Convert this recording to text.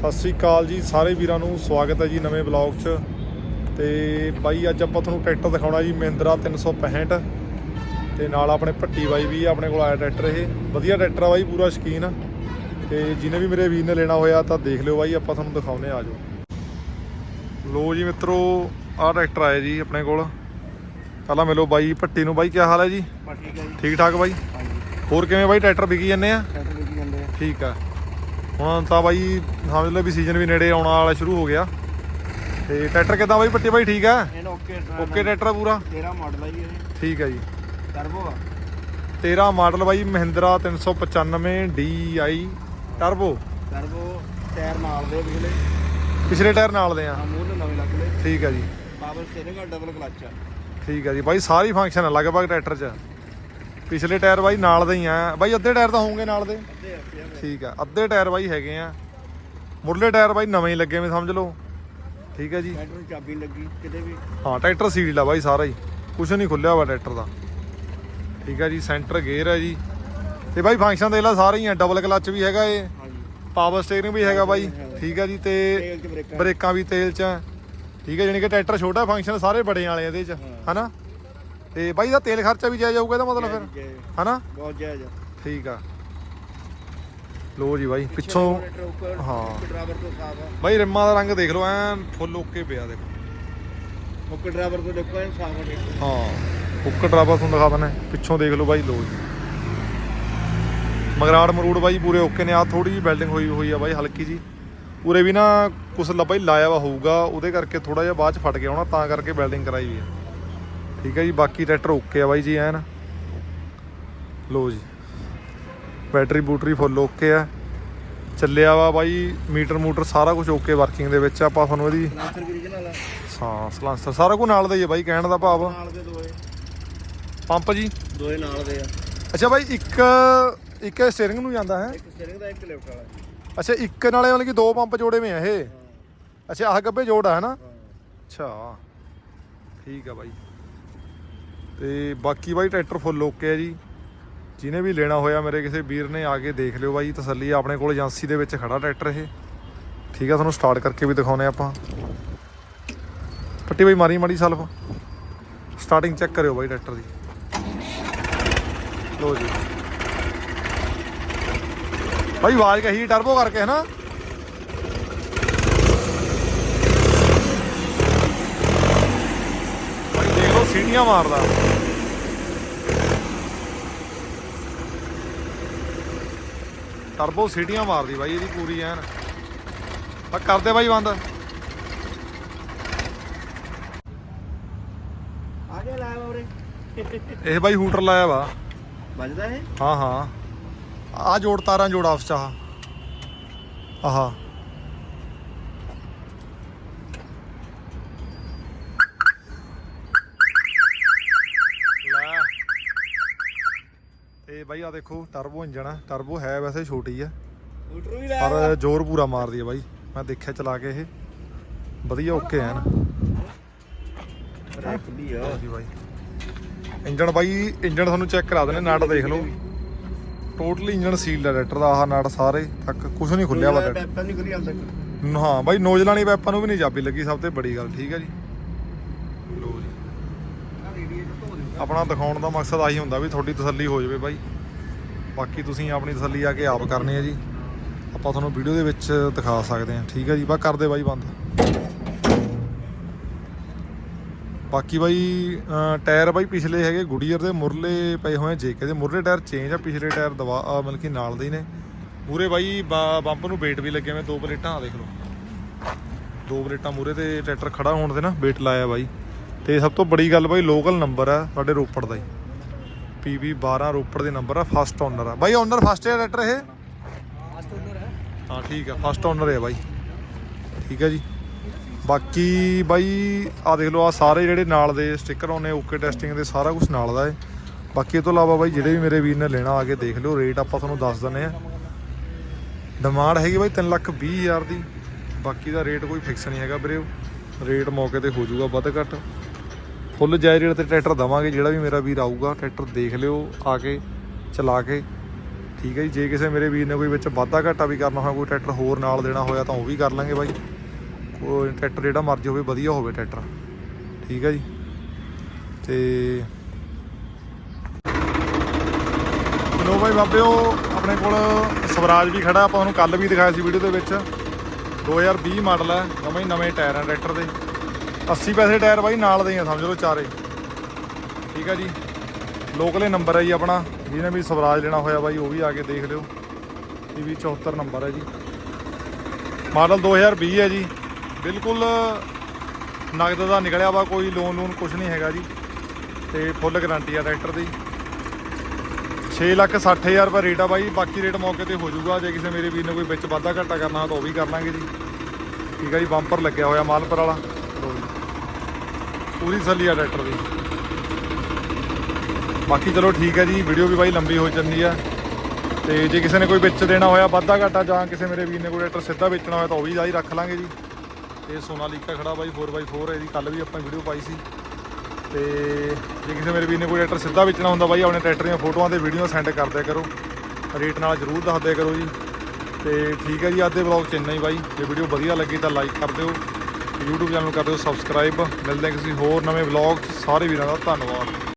ਸਤਿ ਸ੍ਰੀ ਅਕਾਲ ਜੀ ਸਾਰੇ ਵੀਰਾਂ ਨੂੰ ਸਵਾਗਤ ਹੈ ਜੀ ਨਵੇਂ ਬਲੌਗ 'ਚ। ਤੇ ਬਾਈ ਅੱਜ ਆਪਾਂ ਤੁਹਾਨੂੰ ਟਰੈਕਟਰ ਦਿਖਾਉਣਾ ਜੀ ਮਹਿੰਦਰਾ 365 ਤੇ ਨਾਲ ਆਪਣੇ ਭੱਟੀ ਬਾਈ ਵੀ ਆਪਣੇ ਕੋਲ ਆਇਆ ਟਰੈਕਟਰ ਇਹ। ਵਧੀਆ ਟਰੈਕਟਰ ਆ ਬਾਈ ਪੂਰਾ ਸ਼ਕੀਨ। ਆ ਤੇ ਜਿਹਨੇ ਵੀ ਮੇਰੇ ਵੀਰ ਨੇ ਲੈਣਾ ਹੋਇਆ ਤਾਂ ਦੇਖ ਲਿਓ ਬਾਈ ਆਪਾਂ ਤੁਹਾਨੂੰ ਦਿਖਾਉਨੇ ਆ ਜਾਓ। ਲੋ ਜੀ ਮਿੱਤਰੋ ਆਹ ਟਰੈਕਟਰ ਆਇਆ ਜੀ ਆਪਣੇ ਕੋਲ। ਪਹਿਲਾਂ ਮਿਲੋ ਬਾਈ ਭੱਟੀ ਨੂੰ। ਬਾਈ ਕੀ ਹਾਲ ਹੈ ਜੀ? ਠੀਕ ਠੀਕ ਬਾਈ? ਹੋਰ ਕਿਵੇਂ ਬਾਈ ਟਰੈਕਟਰ ਵਿਕੀ ਜਾਂਦੇ ਆ। ਠੀਕ ਆ। ਹੁਣ ਤਾਂ ਬਾਈ ਸਮਝ ਲਓ ਵੀ ਸੀਜ਼ਨ ਵੀ ਨੇੜੇ ਆਉਣ ਵਾਲਾ ਸ਼ੁਰੂ ਹੋ ਗਿਆ। ਤੇ ਟਰੈਕਟਰ ਕਿਦਾਂ ਬਾਈ? ਪੱਟੀ ਬਾਈ ਠੀਕ ਆ? ਓਕੇ ਓਕੇ ਟਰੈਕਟਰ ਪੂਰਾ? ਤੇਰਾ ਮਾਡਲ ਆ ਜੀ ਇਹ। ਠੀਕ ਆ ਜੀ। ਟਰਬੋ ਆ। 13 ਮਾਡਲ ਬਾਈ Mahindra 395 DI turbo turbo tyre ਨਾਲ ਦੇ ਪਿਛਲੇ ਪਿਛਲੇ ਟਾਇਰ ਨਾਲ ਦੇ ਆ। ਨਵੇਂ ਲੱਗ ਲਏ ਠੀਕ ਆ ਜੀ। ਪਾਵਰ ਸਟੀਅਰਿੰਗ ਆ ਡਬਲ ਕਲਚ ਆ। ਠੀਕ ਆ ਜੀ। ਬਾਈ ਸਾਰੀ ਫੰਕਸ਼ਨ ਆ ਲਗਭਗ ਟਰੈਕਟਰ 'ਚ। ਪਿਛਲੇ ਟਾਇਰ ਬਾਈ ਨਾਲ ਦੇ ਹੀ ਆ। ਬਾਈ ਅੱਧੇ ਟਾਇਰ ਤਾਂ ਹੋਣਗੇ ਨਾਲ ਦੇ? ਠੀਕ ਆ। ਅੱਧੇ ਟਾਇਰ ਬਾਈ ਹੈਗੇ ਆ। ਮੁਰਲੇ ਟਾਇਰ ਬਾਈ ਨਵੇਂ ਹੀ ਲੱਗੇ ਵੇ ਸਮਝ ਲਓ। ਠੀਕ ਆ ਜੀ। ਟਰੈਕਟਰ ਨੂੰ ਚਾਬੀ ਨੀ ਲੱਗੀ ਕਿਤੇ ਵੀ। ਹਾਂ ਟਰੈਕਟਰ ਸੀਲਡ ਆ ਬਾਈ ਸਾਰਾ ਹੀ। ਕੁਛ ਨਹੀਂ ਖੁੱਲਿਆ ਵਾ ਟਰੈਕਟਰ ਦਾ। ਠੀਕ ਆ ਜੀ ਸੈਂਟਰ ਗੇਅਰ ਹੈ ਜੀ। ਤੇ ਬਾਈ ਫੰਕਸ਼ਨ ਦੇਖ ਲਾ ਸਾਰੇ ਹੀ ਆ। ਡਬਲ ਕਲੱਚ ਵੀ ਹੈਗਾ ਇਹ। ਪਾਵਰ ਸਟੀਅਰਿੰਗ ਵੀ ਹੈਗਾ ਬਾਈ। ਠੀਕ ਆ ਜੀ ਤੇ ਬ੍ਰੇਕਾਂ। ਵੀ ਤੇਲ ਚ। ਠੀਕ ਹੈ ਜਾਣੀ ਕਿ ਟਰੈਕਟਰ ਛੋਟਾ ਫੰਕਸ਼ਨ ਸਾਰੇ ਬੜੇ ਵਾਲੇ ਇਹਦੇ ਚ। ਹਨਾ? ਤੇ ਬਾਈ ਦਾ ਤੇਲ ਖਰਚਾ ਵੀ ਜਾਇਜ਼ ਜਾਊਗਾ ਇਹਦਾ ਮਤਲਬ ਫਿਰ? ਹਨਾ? ਬਹੁਤ ਜਾਇਜ਼ ਆ। ਠੀਕ ਆ। ਲੋ ਜੀ ਬਾਈ ਪਿੱਛੋਂ ਟਰੈਕਟਰ ਉੱਪਰ ਹਾਂ। ਡਰਾਈਵਰ ਤੋਂ ਸਾਫ਼ ਆ। ਬਾਈ ਰਿੰਮਾਂ ਦਾ ਰੰਗ ਦੇਖ ਲਓ ਐਨ ਫੁੱਲ ਓਕੇ ਪਿਆ ਦੇਖੋ। ਓਕੇ ਡਰਾਈਵਰ ਤੋਂ ਦੇਖੋ ਇਹ ਸਾਫ਼ ਆ ਟਰੈਕਟਰ ਹਾਂ ਹੁੱਕ ਡਰਾਵਾ ਤੁਹਾਨੂੰ ਦਿਖਾ ਦਿੰਦਾ ਪਿੱਛੋਂ ਦੇਖ ਲਓ ਬਾਈ ਲੋ ਜੀ। ਮਗਰਾੜ ਮਰੂੜ ਬਾਈ ਪੂਰੇ ਓਕੇ ਨੇ। ਆ ਥੋੜੀ ਜੀ ਬਿਲਡਿੰਗ ਹੋਈ ਹੋਈ ਆ ਬਾਈ ਹਲਕੀ ਜੀ ਪੂਰੇ ਵੀ ਨਾ ਕੁਛ ਲ ਬਾਈ ਲਾਇਆ ਵਾ ਹੋਊਗਾ ਉਹਦੇ ਕਰਕੇ ਥੋੜਾ ਜਿਹਾ ਬਾਅਦ ਚ ਫਟ ਗਿਆ ਹੋਣਾ ਤਾਂ ਕਰਕੇ ਬਿਲਡਿੰਗ ਕਰਾਈ ਵੀ ਆ। ਠੀਕ ਹੈ ਜੀ ਬਾਕੀ ਟਰੈਕਟਰ ਓਕੇ ਆ ਬਾਈ ਜੀ ਐਨ। ਲੋ ਜੀ ਬੈਟਰੀ ਬੂਟਰੀ ਫੁੱਲ ਓਕੇ ਆ। ਚੱਲਿਆ ਵਾ ਬਾਈ ਮੀਟਰ ਮੂਟਰ ਸਾਰਾ ਕੁਝ ਓਕੇ ਵਰਕਿੰਗ ਦੇ ਵਿੱਚ। ਆਪਾਂ ਤੁਹਾਨੂੰ ਇਹਦੀ ਹਾਂ ਸਲਾਂਸਰ ਸਾਰਾ ਕੁਝ ਨਾਲ ਦਾ ਹੀ ਹੈ ਬਾਈ ਕਹਿਣ ਦਾ ਭਾਵ। ਨਾਲ ਦੇ ਦੋਏ। ਪੰਪ ਜੀ। ਦੋਏ ਨਾਲ ਦੇ ਆ। ਅੱਛਾ ਬਾਈ ਇੱਕ ਇੱਕ ਸਟੀਅਰਿੰਗ ਨੂੰ ਜਾਂਦਾ ਹੈ? ਇੱਕ ਸਟੀਅਰਿੰਗ ਦਾ ਇੱਕ ਲਿਫਟ ਵਾਲਾ। ਅੱਛਾ ਇੱਕ ਨਾਲੇ ਮਤਲਬ ਕਿ ਦੋ ਪੰਪ ਜੋੜੇ ਹੋਏ ਆ ਇਹ। ਅੱਛਾ ਆਹ ਗੱਬੇ ਜੋੜ ਆ ਹੈ ਨਾ? ਅੱਛਾ। ਠੀਕ ਆ ਬਾਈ। ਤੇ ਬਾਕੀ ਬਾਈ ਟਰੈਕਟਰ ਫੁੱਲ ਓਕੇ ਆ ਜੀ। ਜਿਹਨੇ ਵੀ ਲੈਣਾ ਹੋਇਆ ਮੇਰੇ ਕਿਸੇ ਵੀਰ ਨੇ ਆ ਕੇ ਦੇਖ ਲਿਓ ਬਾਈ, ਤਸੱਲੀ ਆਪਣੇ ਕੋਲ ਏਜੰਸੀ ਦੇ ਵਿੱਚ ਖੜਾ ਟਰੈਕਟਰ ਇਹ। ਠੀਕ ਆ, ਤੁਹਾਨੂੰ ਸਟਾਰਟ ਕਰਕੇ ਵੀ ਦਿਖਾਉਨੇ ਆਪਾਂ। ਪੱਟੀ ਬਾਈ, ਮਾਰੀ ਮਾੜੀ ਸਲਫ ਸਟਾਰਟਿੰਗ ਚੈੱਕ ਕਰਿਓ ਬਾਈ ਟਰੈਕਟਰ ਦੀ। ਲੋ ਜੀ। ਬਾਈ, ਆਵਾਜ਼ ਕਹੀ ਟਰਬੋ ਕਰਕੇ ਹੈ ਨਾ ਬਾਈ ਸੀਟੀਆਂ ਮਾਰਦਾ। ਟਰਬੋ ਸੀਟੀਆਂ ਮਾਰਦੀ ਬਾਈ ਇਹਦੀ ਪੂਰੀ ਐਨ। ਆ ਕਰਦੇ ਬਾਈ ਬੰਦ। ਆ ਗਿਆ ਲਾਇਆ ਉਰੇ ਇਹ ਬਾਈ ਹੂਟਰ ਲਾਇਆ ਵਾ। ਵੱਜਦਾ ਇਹ? ਹਾਂ ਹਾਂ। ਆ ਜੋੜ ਤਾਰਾਂ ਜੋੜ ਆਪਸ ਚ ਆਹ ਆਹਾ ਲੈ ਤੇ ਬਾਈ ਆ ਦੇਖੋ ਟਰਬੋ ਇੰਜਣ ਆ। ਟਰਬੋ ਹੈ ਵੈਸੇ ਛੋਟੀ ਆ। ਪਰ ਜ਼ੋਰ ਪੂਰਾ ਮਾਰਦੀ ਆ ਬਾਈ। ਮੈਂ ਦੇਖਿਆ ਚਲਾ ਕੇ ਇਹ। ਵਧੀਆ ਓਕੇ ਐਨ ਆ। ਜੀ ਬਾਈ। ਇੰਜਣ ਬਾਈ ਇੰਜਣ ਤੁਹਾਨੂੰ ਚੈੱਕ ਕਰਾ ਦਿੰਦੇ ਨਟ ਦੇਖ ਲਓ। ਟੋਟਲੀ ਇੰਜਣ ਸੀਲਡ ਹੈ ਟਰੈਕਟਰ ਦਾ ਆਹ ਨਟ ਸਾਰੇ। ਤੱਕ ਕੁਝ ਨਹੀਂ ਖੁੱਲਿਆ ਵਾ ਤੱਕ ਹਾਂ ਬਾਈ ਨੋਜ਼ਲਾਂ ਵਾਲੀ ਪੈਪਾਂ ਨੂੰ ਵੀ ਨਹੀਂ ਚਾਬੀ ਲੱਗੀ ਸਭ ਤੋਂ ਬੜੀ ਗੱਲ। ਠੀਕ ਹੈ ਜੀ ਲੋ ਜੀ ਆ ਰੇਡੀਏਟਰ ਧੋ ਦੇ ਆਪਣਾ ਦਿਖਾਉਣ ਦਾ ਮਕਸਦ ਆਹੀ ਹੁੰਦਾ ਵੀ ਤੁਹਾਡੀ ਤਸੱਲੀ ਹੋ ਜਾਵੇ ਬਾਈ। ਬਾਕੀ ਤੁਸੀਂ ਆਪਣੀ ਤਸੱਲੀ ਆ ਕੇ ਆਪ ਕਰਨੀ ਹੈ ਜੀ। ਆਪਾਂ ਤੁਹਾਨੂੰ ਵੀਡੀਓ ਦੇ ਵਿੱਚ ਦਿਖਾ ਸਕਦੇ ਹਾਂ। ਠੀਕ ਹੈ ਜੀ ਬਾ ਕਰਦੇ ਬਾਈ ਬੰਦ। ਬਾਕੀ ਬਾਈ ਟਾਇਰ ਬਾਈ ਪਿਛਲੇ ਹੈਗੇ ਗੁਡੀਅਰ ਦੇ, ਮੁਰਲੇ ਪਏ ਹੋਏ ਜੇਕੇ ਦੇ। ਮੁਰਲੇ ਟਾਇਰ ਚੇਂਜ ਆ, ਪਿਛਲੇ ਟਾਇਰ ਦਵਾ ਮਤਲਬ ਕਿ ਨਾਲ ਦੇ ਹੀ ਨੇ। ਮੂਰੇ ਬਾਈ ਬਾ- ਬੰਪ ਨੂੰ ਵੇਟ ਵੀ ਲੱਗੇ ਹੋਏ ਦੋ ਪਲੇਟਾਂ ਆ ਦੇਖ ਲਓ। ਦੋ ਪਲੇਟਾਂ ਮੂਰੇ ਤੇ ਟਰੈਕਟਰ ਖੜਾ ਹੋਣ ਦੇ ਨਾ ਵੇਟ ਲਾਇਆ ਬਾਈ। ਤੇ ਸਭ ਤੋਂ ਬੜੀ ਗੱਲ ਬਾਈ ਲੋਕਲ ਨੰਬਰ ਆ ਸਾਡੇ ਰੋਪੜ ਦਾ ਹੀ। PB 12 ਰੋਪੜ ਦੇ ਨੰਬਰ ਆ ਫਸਟ ਓਨਰ ਆ। ਬਾਈ ਓਨਰ ਫਸਟ ਹੈ ਟਰੈਕਟਰ ਇਹ? ਫਾਸਟ ਓਨਰ ਹੈ। ਹਾਂ ਠੀਕ ਆ ਫਸਟ ਓਨਰ ਹੈ ਬਾਈ। ਠੀਕ ਹੈ ਜੀ। ਬਾਕੀ ਬਾਈ ਆ ਦੇਖ ਲਓ ਆ ਸਾਰੇ ਜਿਹੜੇ ਨਾਲ ਦੇ ਸਟicker ਆਉਨੇ ਓਕੇ ਟੈਸਟਿੰਗ ਦੇ ਸਾਰਾ ਕੁਝ ਨਾਲ ਦਾ ਹੈ। ਬਾਕੀ ਇਹ ਤੋਂ ਇਲਾਵਾ ਬਾਈ ਜਿਹੜੇ ਵੀ ਮੇਰੇ ਵੀਰ ਨੇ ਲੈਣਾ ਆ ਕੇ ਦੇਖ ਲਿਓ ਰੇਟ ਆਪਾਂ ਤੁਹਾਨੂੰ ਦੱਸ ਦਿੰਨੇ ਆ ਡਿਮਾਂਡ ਹੈਗੀ ਬਾਈ 3 ਲੱਖ 20 ਹਜ਼ਾਰ ਦੀ। ਬਾਕੀ ਦਾ ਰੇਟ ਕੋਈ ਫਿਕਸ ਨਹੀਂ ਹੈਗਾ ਵੀਰੇ ਰੇਟ ਮੌਕੇ ਤੇ ਹੋ ਜਾਊਗਾ ਵੱਧ ਘੱਟ। ਫੁੱਲ ਜਾਇਜ਼ ਰੇਟ ਤੇ ਟਰੈਕਟਰ ਦਵਾਂਗੇ, ਜਿਹੜਾ ਵੀ ਮੇਰਾ ਵੀਰ ਆਊਗਾ, ਟਰੈਕਟਰ ਦੇਖ ਲਿਓ ਆ ਕੇ, ਚਲਾ ਕੇ। ਠੀਕ ਹੈ ਜੀ, ਜੇ ਕਿਸੇ ਮੇਰੇ ਵੀਰ ਨੇ ਕੋਈ ਵਿੱਚ ਵਾਧਾ ਘਾਟਾ ਵੀ ਕਰਨਾ ਹੋਇਆ, ਕੋਈ ਟਰੈਕਟਰ ਹੋਰ ਨਾਲ ਦੇਣਾ ਹੋਇਆ, ਤਾਂ ਉਹ ਵੀ ਕਰ ਲਾਂਗੇ ਬਾਈ। ਕੋਈ ਟਰੈਕਟਰ ਜਿਹੜਾ ਮਰਜ਼ੀ ਹੋਵੇ, ਵਧੀਆ ਹੋਵੇ ਟਰੈਕਟਰ। ਠੀਕ ਹੈ ਜੀ। ਤੇ ਲੋ ਬਾਈ ਬਾਬਿਓ, ਆਪਣੇ ਕੋਲ ਸਵਰਾਜ ਵੀ ਖੜਾ, ਆਪਾਂ ਉਹਨੂੰ ਕੱਲ ਵੀ ਦਿਖਾਇਆ ਸੀ ਵੀਡੀਓ ਦੇ ਵਿੱਚ। 2020 ਮਾਡਲ ਹੈ ਨਵੇਂ ਨਵੇਂ ਟਾਇਰ ਹੈ ਟਰੈਕਟਰ ਦੇ। 80 ਪੈਸੇ ਟਾਇਰ ਬਾਈ, ਨਾਲ ਦੇ ਆ, ਸਮਝ ਲਓ ਚਾਰੇ। ਠੀਕ ਆ ਜੀ। ਲੋਕਲੇ ਨੰਬਰ ਹੈ ਜੀ ਆਪਣਾ। ਜਿਹਨੇ ਵੀ ਸਵਰਾਜ ਲੈਣਾ ਹੋਇਆ ਬਾਈ, ਉਹ ਵੀ ਆ ਕੇ ਦੇਖ ਲਿਓ। ਇਹ ਵੀ 74 ਨੰਬਰ ਹੈ ਜੀ। ਮਾਡਲ 2020 ਹੈ ਜੀ। ਬਿਲਕੁਲ ਨਗਦ ਦਾ ਨਿਕਲਿਆ ਵਾ, ਕੋਈ ਲੋਨ ਲੋਨ ਕੁਝ ਨਹੀਂ ਹੈਗਾ ਜੀ। ਤੇ ਫੁੱਲ ਗਾਰੰਟੀ ਆ ਟਰੈਕਟਰ ਦੀ। 6 ਲੱਖ 60000 ਰੁਪਏ ਰੇਟ ਆ ਬਾਈ। ਬਾਕੀ ਰੇਟ ਮੌਕੇ ਤੇ ਹੋ ਜਾਊਗਾ ਜੇ ਕਿਸੇ ਮੇਰੇ ਵੀਰ ਨੇ ਕੋਈ ਵਿੱਚ ਵਾਧਾ ਘਾਟਾ ਕਰਨਾ ਤਾਂ ਉਹ ਵੀ ਕਰ ਲਾਂਗੇ ਜੀ। ਠੀਕ ਆ ਜੀ ਬੰਪਰ ਲੱਗਿਆ ਹੋਇਆ ਮਾਲਪੁਰ ਵਾਲਾ। ਪੂਰੀ ਸੱਲੀ ਆ ਟਰੈਕਟਰ ਦੀ। ਬਾਕੀ ਚਲੋ ਠੀਕ ਹੈ ਜੀ ਵੀਡੀਓ ਵੀ ਬਾਈ ਲੰਬੀ ਹੋ ਜਾਂਦੀ ਆ। ਤੇ ਜੇ ਕਿਸੇ ਨੇ ਕੋਈ ਵਿੱਚ ਦੇਣਾ ਹੋਇਆ ਵਾਧਾ ਘਾਟਾ ਜਾਂ ਕਿਸੇ ਮੇਰੇ ਵੀਰ ਨੇ ਕੋਈ ਟਰੈਕਟਰ ਸਿੱਧਾ ਵੇਚਣਾ ਹੋਇਆ ਤਾਂ ਉਹ ਵੀ ਜਾਈ ਰੱਖ ਲਾਂਗੇ ਜੀ। ਤੇ ਸੋਨਾਲੀਕਾ ਖੜਾ ਬਾਈ 4x4 ਹੈ ਜੀ ਕੱਲ ਵੀ ਆਪਾਂ ਵੀਡੀਓ ਪਾਈ ਸੀ। ਤੇ ਜੇ ਕਿਸੇ ਮੇਰੇ ਵੀਰ ਨੇ ਕੋਈ ਟਰੈਕਟਰ ਸਿੱਧਾ ਵੇਚਣਾ ਹੁੰਦਾ ਬਾਈ, ਆਪਣੇ ਟਰੈਕਟਰ ਦੀਆਂ ਫੋਟੋਆਂ ਤੇ ਵੀਡੀਓ ਸੈਂਡ ਕਰ ਦਿਆ ਕਰੋ। ਰੇਟ ਨਾਲ ਜਰੂਰ ਦੱਸ ਦਿਆ ਕਰੋ ਜੀ। ਤੇ ਠੀਕ ਹੈ ਜੀ, ਅੱਜ ਦੇ ਵਲੌਗ ਚ ਇੰਨਾ ਹੀ ਬਾਈ। ਜੇ ਵੀਡੀਓ ਵਧੀਆ ਲੱਗੀ ਤਾਂ ਲਾਈਕ ਕਰ ਦਿਓ। YouTube ਚੈਨਲ ਨੂੰ ਕਰ ਦਿਓ ਸਬਸਕ੍ਰਾਈਬ ਮਿਲਦੇ ਹਾਂ ਕਿਸੇ ਹੋਰ ਨਵੇਂ ਵਲੌਗ 'ਚ। ਸਾਰੇ ਵੀਰਾਂ ਦਾ ਧੰਨਵਾਦ।